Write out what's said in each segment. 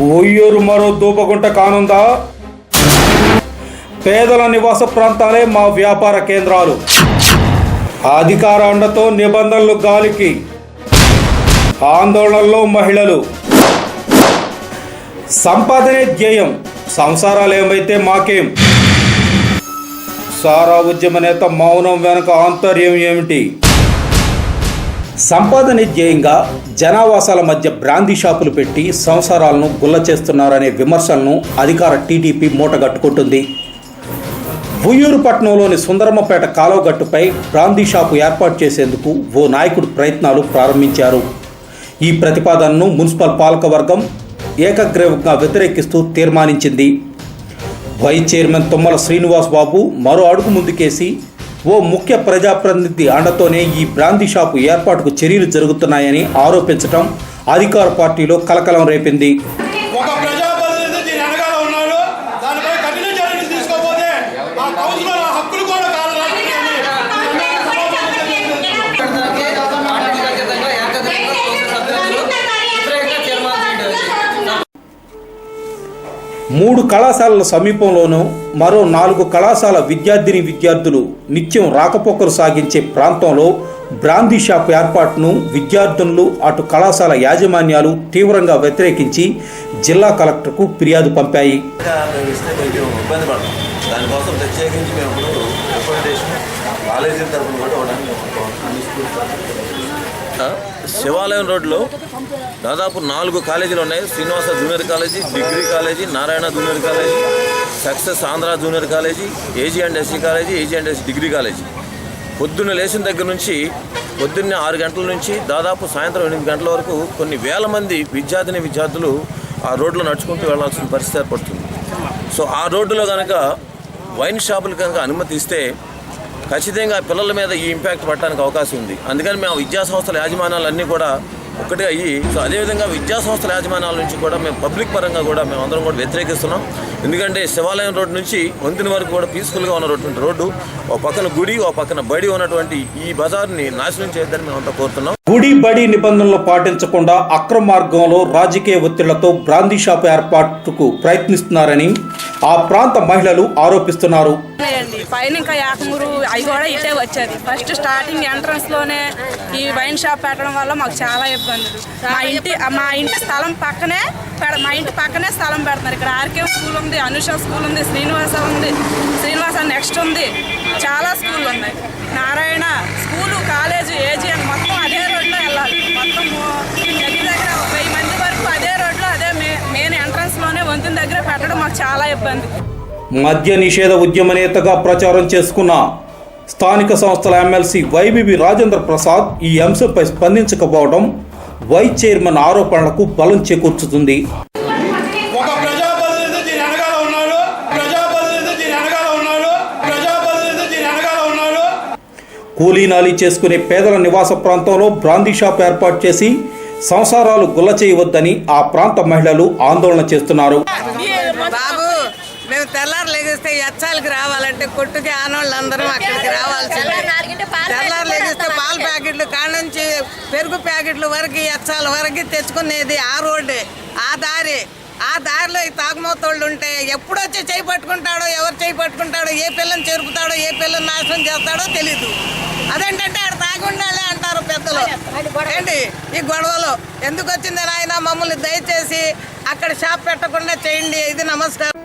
ఒయ్యూరు మరో దూపగుంట కానుందా? పేదల నివాస ప్రాంతాలే మా వ్యాపార కేంద్రాలు. అధికార అండతో నిబంధనలు గాలికి ఆందోళనలో మహిళలు. సంపాదనే ధ్యేయం సంసారాలు ఏమైతే మాకేం? సారా ఉద్యమ నేత మౌనం వెనుక ఆంతర్యం ఏమిటి? సంపాదన ధ్యేయంగా జనావాసాల మధ్య బ్రాందీ షాపులు పెట్టి సంసారాలను గుల్ల చేస్తున్నారనే విమర్శలను అధికార టీడీపీ మూటగట్టుకుంటుంది. ఉయ్యూరుపట్నంలోని సుందరమ్మపేట కాలువగట్టుపై బ్రాందీ షాపు ఏర్పాటు చేసేందుకు ఓ నాయకుడు ప్రయత్నాలు ప్రారంభించారు. ఈ ప్రతిపాదనను మున్సిపల్ పాలకవర్గం ఏకగ్రీవంగా వ్యతిరేకిస్తూ తీర్మానించింది. వైస్ చైర్మన్ తుమ్మల శ్రీనివాస్ బాబు మరో అడుగు ముందుకేసి ఓ ముఖ్య ప్రజాప్రతినిధి అండతోనే ఈ బ్రాందీ షాపు ఏర్పాటుకు చర్యలు జరుగుతున్నాయని ఆరోపించడం అధికార పార్టీలో కలకలం రేపింది. మూడు కళాశాలల సమీపంలోనూ మరో నాలుగు కళాశాల విద్యార్థిని విద్యార్థులు నిత్యం రాకపోకలు సాగించే ప్రాంతంలో బ్రాందీ షాప్ ఏర్పాటును విద్యార్థులు అటు కళాశాల యాజమాన్యాలు తీవ్రంగా వ్యతిరేకించి జిల్లా కలెక్టర్కు ఫిర్యాదు పంపాయి. దానికోసం ప్రత్యేకించి మేము కాలేజీ తరఫున కూడా ఇవ్వడానికి మేము అనుకోవాలి. అన్ని స్కూల్స్ తరఫున. శివాలయం రోడ్లో దాదాపు నాలుగు కాలేజీలు ఉన్నాయి. Srinivasa junior college degree college Narayana junior college success Andhra junior college AG and SC college AG and SC degree college. పొద్దున్న లేచిన దగ్గర నుంచి పొద్దున్నే ఆరు గంటల నుంచి దాదాపు సాయంత్రం ఎనిమిది గంటల వరకు కొన్ని వేల మంది విద్యార్థిని విద్యార్థులు ఆ రోడ్లో నడుచుకుంటూ వెళ్ళాల్సిన పరిస్థితి ఏర్పడుతుంది. సో ఆ రోడ్డులో కనుక వైన్ షాపులు కనుక అనుమతిస్తే ఖచ్చితంగా పిల్లల మీద ఈ ఇంపాక్ట్ పడటానికి అవకాశం ఉంది. అందుకని మేము విద్యా సంస్థల యాజమాన్యాలన్నీ కూడా ఒకటే అయ్యి సో అదేవిధంగా విద్యా సంస్థల యాజమాన్యాల నుంచి కూడా మేము పబ్లిక్ పరంగా కూడా మేము అందరం కూడా వ్యతిరేకిస్తున్నాం. ఎందుకంటే శివాలయం రోడ్డు నుంచి వంతిన వరకు కూడా పీస్ఫుల్గా ఉన్నటువంటి రోడ్డు ఓ పక్కన గుడి ఓ పక్కన బడి ఉన్నటువంటి ఈ బజార్ని నాశనం చేయొద్దని మేము అంతా కోరుతున్నాం. గుడి బడి నిబంధనలు పాటించకుండా అక్రమ మార్గంలో రాజకీయ ఒత్తిళ్ళతో బ్రాందీ షాప్ ఏర్పాటుకు ప్రయత్నిస్తున్నారని ఆ ప్రాంత మహిళలు ఆరోపిస్తున్నారు. పైన ఇంకా యాకమూరు అవి కూడా ఇటే వచ్చేది. ఫస్ట్ స్టార్టింగ్ ఎంట్రన్స్లోనే ఈ వైన్ షాప్ పెట్టడం వల్ల మాకు చాలా ఇబ్బందులు. మా ఇంటి మా ఇంటి స్థలం పక్కనే మా ఇంటి పక్కనే స్థలం పెడతారు ఇక్కడ ఆర్కే స్కూల్ ఉంది అనుష స్కూల్ ఉంది శ్రీనివాస ఉంది శ్రీనివాస నెక్స్ట్ ఉంది. చాలా స్కూల్ ఉన్నాయి. నారాయణ స్కూలు కాలేజ్ ఇబ్బంది మద్య నిషేధ ఉద్యమ నేతగా ప్రచారం చేసుకున్న స్థానిక సంస్థల ఎమ్మెల్సీ వైబిబి రాజేంద్ర ప్రసాద్ ఈ అంశంపై స్పందించకపోవడం వైస్ చైర్మన్ ఆరోపణలకు బలం చేకూర్చుతుంది. ఒక ప్రజాప్రతినిధి దీని వెనకాల ఉన్నాడు. ప్రజాప్రతినిధి దీని వెనకాల ఉన్నాడు. ప్రజాప్రతినిధి దీని వెనకాల ఉన్నాడు. కూలీ నాలీ చేసుకునే పేదల నివాస ప్రాంతంలో బ్రాందీ షాప్ ఏర్పాటు చేసి సంసారాలు గుల్ల చేయవద్దని ఆ ప్రాంత మహిళలు ఆందోళన చేస్తున్నారు. మేము తెల్లారు లెగిస్తే ఎచ్చాలకి రావాలంటే కొట్టుకి ఆనవాళ్ళందరం అక్కడికి రావాల్సిందే. తెల్లారు లెగిస్తే పాల ప్యాకెట్లు కాడ నుంచి పెరుగు ప్యాకెట్లు వరకు ఎచ్చాల వరకు తెచ్చుకునేది ఆ రోడ్డే ఆ దారి. ఆ దారిలో ఈ తాగుమోతోళ్ళు ఉంటే ఎప్పుడు వచ్చి చేయి పట్టుకుంటాడో ఎవరు చేయి పట్టుకుంటాడో ఏ పిల్లని చెరుపుతాడో ఏ పిల్లని నాశనం చేస్తాడో తెలీదు. అదేంటంటే ఆడ తాగి ఉండాలి అంటారు పెద్దలు. ఏంటి ఈ గొడవలు? ఎందుకు వచ్చింది ఆయన మమ్మల్ని దయచేసి అక్కడ షాప్ పెట్టకుండా చేయండి ఇది నమస్కారం.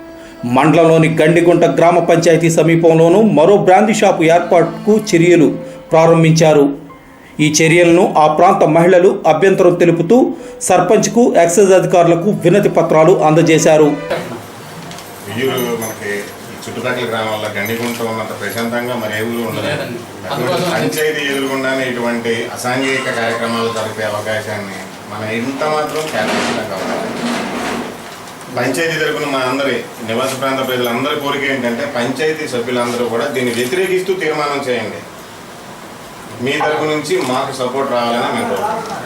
మండలంలోని గండిగుంట గ్రామ పంచాయతీ సమీపంలోనూ మరో బ్రాందీ షాపు ఏర్పాటుకు చర్యలు ప్రారంభించారు. ఈ చర్యలను ఆ ప్రాంత మహిళలు అభ్యంతరం తెలుపుతూ సర్పంచ్కు ఎక్సైజ్ అధికారులకు వినతి పత్రాలు అందజేశారు. మనకి చుట్టుపక్కల గ్రామాల్లో గండిగుంట ఉన్నంత ప్రశాంతంగా మరి ఏ ఊరు ఉండదు. అటువంటి పంచాయతీ ఎదురుగుండానే ఇటువంటి అసాంఘిక కార్యక్రమాలు జరిపే అవకాశాన్ని మనం ఎంత మాత్రం కేటాయించడం కావాలి. పంచాయతీ తరపున మా అందరి నివాస ప్రాంత ప్రజలందరి కోరిక ఏంటంటే పంచాయతీ సభ్యులందరూ కూడా దీన్ని వ్యతిరేకిస్తూ తీర్మానం చేయండి. మీ తరపు నుంచి మాకు సపోర్ట్ రావాలని మేము కోరుకుంటున్నాం.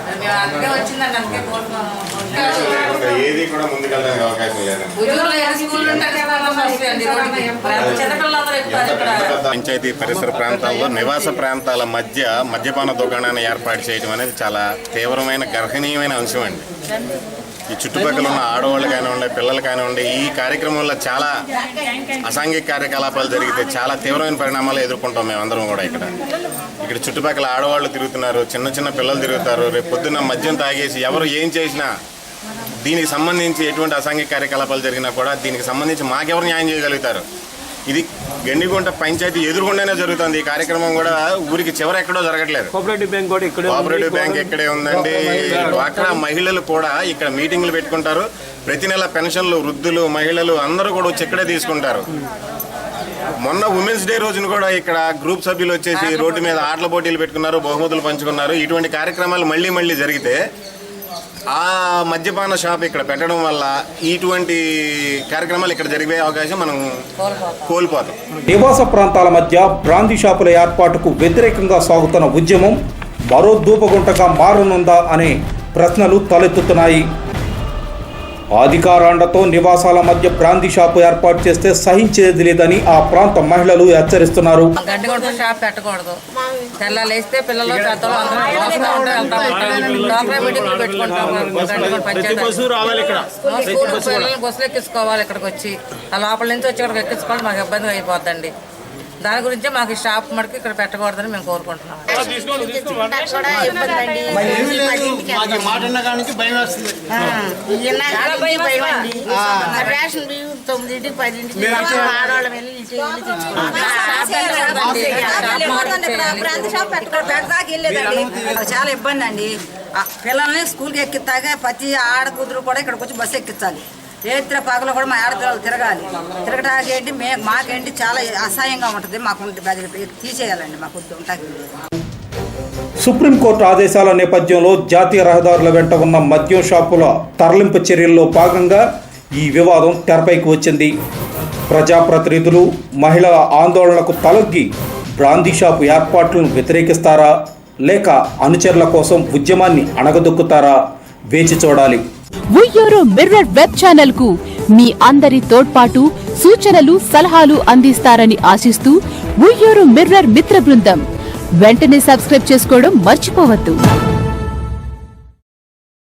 ఏది కూడా ముందుకెళ్ళడానికి అవకాశం లేదండి పంచాయతీ పరిసర ప్రాంతాల్లో నివాస ప్రాంతాల మధ్య మద్యపాన దుకాణాన్ని ఏర్పాటు చేయడం అనేది చాలా తీవ్రమైన గర్హనీయమైన అంశం అండి. ఈ చుట్టుపక్కల ఉన్న ఆడవాళ్ళు కానివ్వండి పిల్లలు కానివ్వండి ఈ కార్యక్రమంలో చాలా అసాంఘిక కార్యకలాపాలు జరిగితే చాలా తీవ్రమైన పరిణామాలు ఎదుర్కొంటాం మేమందరం కూడా ఇక్కడ. ఇక్కడ చుట్టుపక్కల ఆడవాళ్ళు తిరుగుతున్నారు చిన్న చిన్న పిల్లలు తిరుగుతారు రేపు పొద్దున్న మద్యం తాగేసి ఎవరు ఏం చేసినా దీనికి సంబంధించి ఎటువంటి అసాంఘిక కార్యకలాపాలు జరిగినా కూడా దీనికి సంబంధించి మాకెవరు న్యాయం చేయగలుగుతారు? ఇది గండిగుంట పంచాయతీ ఎదురుగుండానే జరుగుతుంది. ఈ కార్యక్రమం కూడా ఊరికి చివర ఎక్కడో జరగట్లేదు. కోఆపరేటివ్ బ్యాంక్ కూడా ఇక్కడే. కోఆపరేటివ్ బ్యాంక్ ఇక్కడే ఉందండి. డ్వాక్రా మహిళలు కూడా ఇక్కడ మీటింగ్లు పెట్టుకుంటారు. ప్రతి నెల పెన్షన్లు వృద్ధులు మహిళలు అందరూ కూడా వచ్చి ఇక్కడే తీసుకుంటారు. మొన్న ఉమెన్స్ డే రోజున కూడా ఇక్కడ గ్రూప్ సభ్యులు వచ్చేసి రోడ్డు మీద ఆటల పోటీలు పెట్టుకున్నారు బహుమతులు పంచుకున్నారు. ఇటువంటి కార్యక్రమాలు మళ్ళీ మళ్ళీ జరిగితే ఆ మద్యపాన షాప్ ఇక్కడ పెట్టడం వల్ల ఇటువంటి కార్యక్రమాలు ఇక్కడ జరిగే అవకాశం మనం కోల్పోతాం. నివాస ప్రాంతాల మధ్య బ్రాందీ షాపుల ఏర్పాటుకు వ్యతిరేకంగా సాగుతున్న ఉద్యమం మరో దూపగుంటగా మారనుందా అనే ప్రశ్నలు తలెత్తుతున్నాయి. అధికారాండతో నివాసాల మధ్య బ్రాందీ షాపు ఏర్పాటు చేస్తే సహించేది లేదని ఆ ప్రాంత మహిళలు హెచ్చరిస్తున్నారు. షాప్ పెట్టకూడదు. తెల్లారు లేస్తే పిల్లలు పిల్లలు బస్సులు ఎక్కించుకోవాలి ఇక్కడికి వచ్చి. ఆ లోపల నుంచి వచ్చి ఇక్కడికి ఎక్కించుకోవాలి మాకు ఇబ్బంది అయిపోద్దండి. దాని గురించి మాకు ఈ షాప్ మటుకు ఇక్కడ పెట్టకూడదని మేము కోరుకుంటున్నాం. రేషన్ బియ్యం తొమ్మిదింటికి పదింటికి ఆడవాళ్ళం వెళ్ళి ఇంటికి వెళ్ళి మాకు చాలా ఇబ్బంది అండి. పిల్లల్ని స్కూల్కి ఎక్కిస్తాగా ప్రతి ఆడ కూతురు కూడా ఇక్కడికి వచ్చి బస్సు ఎక్కించాలి. రేత్ర పగలు కూడా మా ఆడపిల్లలు తిరగాలి. తిరగటానికి ఏంటి మే మాకేంటి చాలా అసహ్యంగా ఉంటుంది. మాకు తీసేయాలండి మాకు ఉంటాకి సుప్రీంకోర్టు ఆదేశాల నేపథ్యంలో జాతీయ రహదారుల వెంట ఉన్న మద్యం షాపుల తరలింపు చర్యల్లో భాగంగా ఈ వివాదం తెరపైకి వచ్చింది. ప్రజాప్రతినిధులు మహిళల ఆందోళనకు తలొగ్గి బ్రాందీ షాపు ఏర్పాట్లను వ్యతిరేకిస్తారా? లేక అనుచరుల కోసం ఉద్యమాన్ని అణగదొక్కుతారా? వేచి చూడాలి. ఉయ్యూరు మిర్రర్ వెబ్ ఛానల్కు మీ అందరి తోడ్పాటు సూచనలు సలహాలు అందిస్తారని ఆశిస్తూ ఉయ్యూరు మిర్రర్ మిత్ర బృందం. వెంటనే సబ్స్క్రైబ్ చేసుకోవడం మర్చిపోవద్దు.